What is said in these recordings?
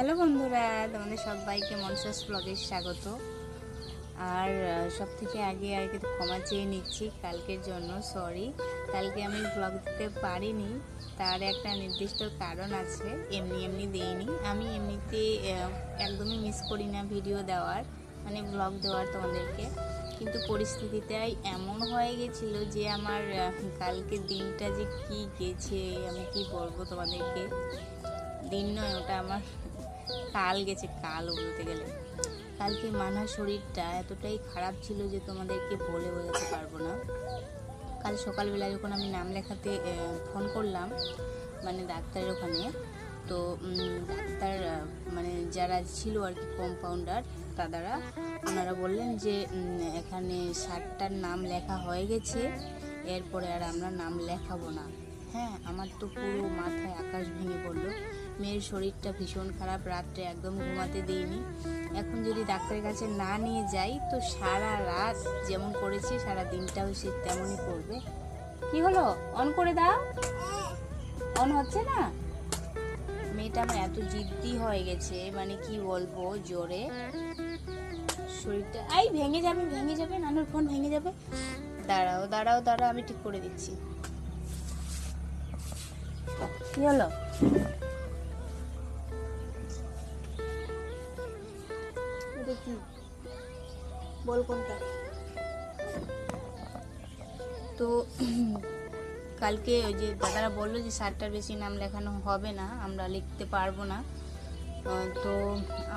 Hello বন্ধুরা, তোমাদের সবাইকে মনসাস ব্লগে স্বাগত। আর সব থেকে আগে আর কি ক্ষমা চেয়ে নিচ্ছি কালকের জন্য সরি কালকে আমি ব্লগ দিতে পারিনি, তার একটা নির্দিষ্ট কারণ আছে, এমনি এমনি দেইনি। আমি এমনিতে একদমই মিস করি না ভিডিও দেওয়ার মানে ব্লগ দেওয়ার তোমাদেরকে। কিন্তু পরিস্থিতিটাই এমন হয়ে গেছিল যে আমার কালকে দিনটা যে কি গেছে, আমি কি বলব তোমাদেরকে? দিন নয়, ওটা আমার কাল গেছে, কাল বলতে গেলে। কালকে মানার শরীরটা এতটাই খারাপ ছিল যে তোমাদেরকে বলে বোঝাতে পারব না। কাল সকালবেলা যখন আমি নাম লেখাতে ফোন করলাম মানে ডাক্তারের ওখানে, তো ডাক্তার মানে যারা ছিল আর কি কম্পাউন্ডার দাদারা, ওনারা বললেন যে এখানে ষাটটার নাম লেখা হয়ে গেছে, এরপরে আর আমরা নাম লেখাবো না। হ্যাঁ আমার তো পুরো মাথায় আকাশ ভেঙে পড়ল। মেয়ের শরীরটা ভীষণ খারাপ, রাত্রে একদম ঘুমাতে দিইনি। এখন যদি ডাক্তারের কাছে না নিয়ে যাই, তো সারা রাত যেমন করেছে, সারা দিনটাও সে তেমনই করবে। কি হলো? অন করে দাও। অন হচ্ছে না? মেয়েটা আমার এত জিদ্দি হয়ে গেছে মানে কি বলব, জোরে। শরীরটা, এই ভেঙে যাবে ভেঙে যাবে, নানুর ফোন ভেঙে যাবে। দাঁড়াও দাঁড়াও দাঁড়াও, আমি ঠিক করে দিচ্ছি। কি হলো? বল কোনটা? তো কালকে ওই যে দাদারা বলল যে সারটার বেশি নাম লেখানো হবে না, আমরা লিখতে পারব না। তো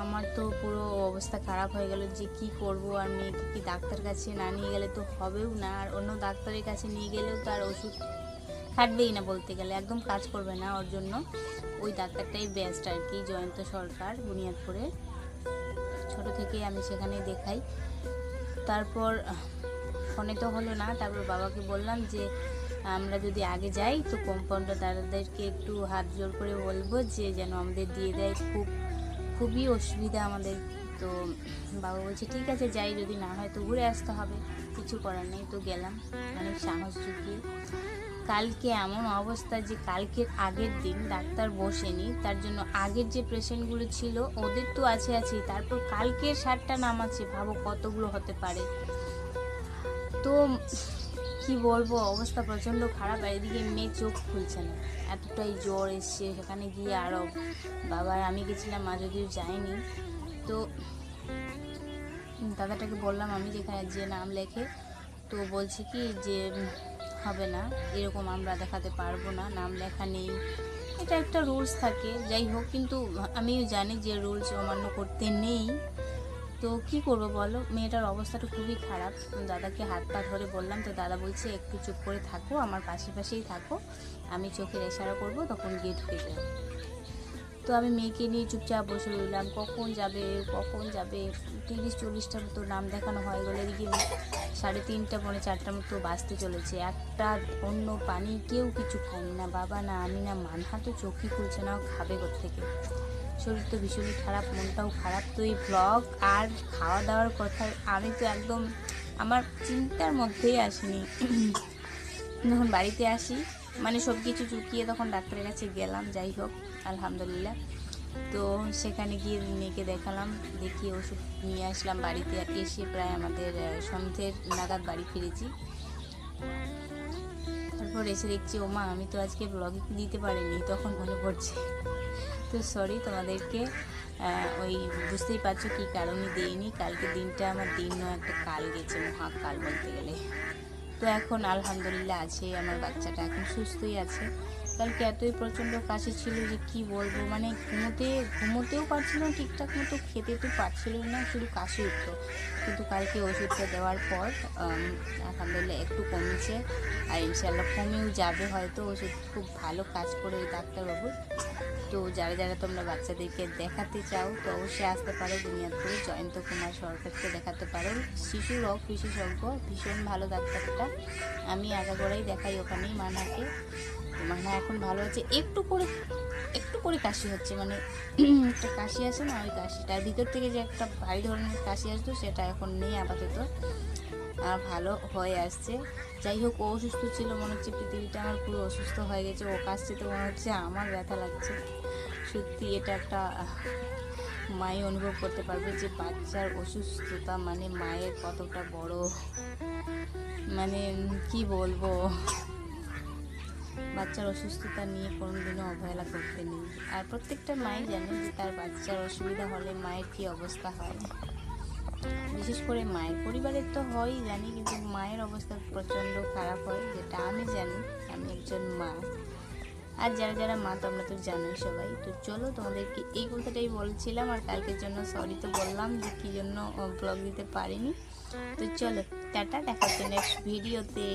আমার তো পুরো অবস্থা খারাপ হয়ে গেল যে কি করব, আর মেয়েকে কি ডাক্তার কাছে না নিয়ে গেলে তো হবেও না, আর অন্য ডাক্তারের কাছে নিয়ে গেলেও তার ওষুধ খাটবেই না বলতে গেলে, একদম কাজ করবে না ওর জন্য। ওই ডাক্তারটাই বেস্ট আর কি, জয়ন্ত সরকার বুনিয়াদপুরে ছোট থেকে আমি সেখানে দেখাই। তারপর ফোনে তো হলো না, তারপর বাবাকে বললাম যে, আমরা যদি আগে যাই, তো কম্পাউন্ডার দাদাদেরকে একটু হাত জোর করে বলব যে, যেন আমাদের দিয়ে দেয়। খুব, খুবই অসুবিধা আমাদের। তো বাবা বলছে, ঠিক আছে, যাই, যদি না হয় তো ঘুরে আসতে হবে। কিছু করার নেই, তো গেলাম। অনেক সাহস জুগিয়ে। কালকে এমন অবস্থা যে কালকের আগের দিন ডাক্তার বসেনি, তার জন্য আগের যে পেশেন্টগুলো ছিল ওদের তো আছে আছে তারপর কালকের ষাটটা নাম আছে ভাবো কতগুলো হতে পারে। তো কি বলব, অবস্থা প্রচণ্ড খারাপ, আর এদিকে মেয়ে চোখ খুলছে না। এতটাই জ্বর এসছে, সেখানে গিয়ে আরও বাবার আমি গেছিলাম, মা যদিও যায়নি। তো দাদাটাকে বললাম, আমি যেখানে, যে নাম লেখে, তো বলছি কি যে হবে না, এরকম আমরা দেখাতে পারব না, নাম লেখা নেই। এটা একটা রুলস থাকে, যাই হোক, কিন্তু আমিও জানি যে রুলস অমান্য করতে নেই। তো কি করব বলো? মেয়েটার অবস্থাটা খুবই খারাপ। দাদাকে হাত পা ধরে বললাম, তো দাদা বলছে একটু চুপ করে থাকো, আমার পাশে পাশেই থাকো। আমি চোখের ইশারা করব, তখন গিয়ে ঢুকে যাও। তো আমি মেয়েকে নিয়ে চুপচাপ বসে রইলাম। কখন যাবে? কখন যাবে? তিরিশ চল্লিশটা মতো নাম দেখানো হয় গেলে এদিকে। সাড়ে তিনটা, পৌনে চারটার মতো বাঁচতে চলেছে। একটা অন্য পানি কেউ কিছু খায়নি। না বাবা, না আমি, না মানহা তো চোখই খুলছে না খাবে থেকে শরীর তো ভীষণই খারাপ, মনটাও খারাপ। তো এই ব্লগ আর খাওয়া দাওয়ার কথা আমি তো একদম আমার চিন্তার মধ্যেই আসিনি। যখন বাড়িতে আসি মানে সব কিছু চুকিয়ে তখন ডাক্তারের কাছে গেলাম, যাই হোক, আলহামদুলিল্লাহ। তো সেখানে গিয়ে মেয়েকে দেখালাম দেখিয়ে ওষুধ নিয়ে আসলাম বাড়িতে। এসে প্রায় আমাদের সন্ধ্যের নাগাদ বাড়ি ফিরেছি। তারপর এসে দেখছি ও মা আমি তো আজকে ব্লগে দিতে পারিনি। তখন মনে পড়ছে। তো সরি তোমাদেরকে ওই বুঝতেই পারছ কী কারণে দিইনি? কালকে দিনটা আমার দিন একটা কাল গেছে, মহাকাল বলতে গেলে। তো এখন আলহামদুলিল্লাহ আছে, আমার বাচ্চাটা এখন সুস্থই আছে। কালকে এতই প্রচণ্ড কাশি ছিল যে কি বলব মানে ঘুমোতে, ঘুমোতেও পারছিল না, ঠিকঠাক মতো খেতে তো পারছিল না, শুধু কাশি উঠতো কিন্তু কালকে ওষুধটা দেওয়ার পর আলহামদুলিল্লাহ একটু কমেছে, আর ইনশাল্লাহ কমেও যাবে হয়তো, ওষুধ খুব ভালো কাজ করে ডাক্তারবাবু তো যারা যারা তোমরা বাচ্চাদেরকে দেখাতে চাও, তো অবশ্যই আসতে পারো বুনিয়াদপুরে জয়ন্ত কুমার সরকারকে দেখাতে পারো। শিশু রোগ, বিশেষজ্ঞ, ভীষণ ভালো ডাক্তারটা আমি আগাগোড়াই দেখাই ওখানেই মানাকে। মানা এখন ভালো আছে। একটু করে একটু করে কাশি হচ্ছে। মানে একটা কাশি আসে না, ওই কাশিটার ভিতর থেকে যে একটা ভারী ধরনের কাশি আসতো, সেটা এখন নেই আপাতত। আর ভালো হয়ে আসছে। যাই হোক অসুস্থ ছিল, মনে হচ্ছে পৃথিবীটা আমার পুরো অসুস্থ হয়ে গেছে। ও কাশছে তো মনে হচ্ছে আমার ব্যথা লাগছে। সত্যি এটা একটা মাই অনুভব করতে পারবে যে বাচ্চার অসুস্থতা মানে মায়ের কতটা বড় মানে কি বলব? বাচ্চার অসুস্থতা নিয়ে কোনোদিনও অবহেলা করতে নেই। আর প্রত্যেকটা মাই জানে যে তার বাচ্চার অসুবিধা হলে মায়ের কী অবস্থা হয়। বিশেষ করে মায়ের পরিবারের তো হয়ই জানি, কিন্তু মায়ের অবস্থা প্রচণ্ড খারাপ হয়, যেটা আমি জানি। আমি একজন মা। আর যারা যারা মা, তোমরা তো জানোই সবাই। তো চলো তোমাদেরকে এই কথাটাই বলছিলাম আর কালকের জন্য সরি তো বললাম যে কী জন্য ব্লগ দিতে পারিনি। তো চলো, টাটা দেখার জন্য ভিডিওতে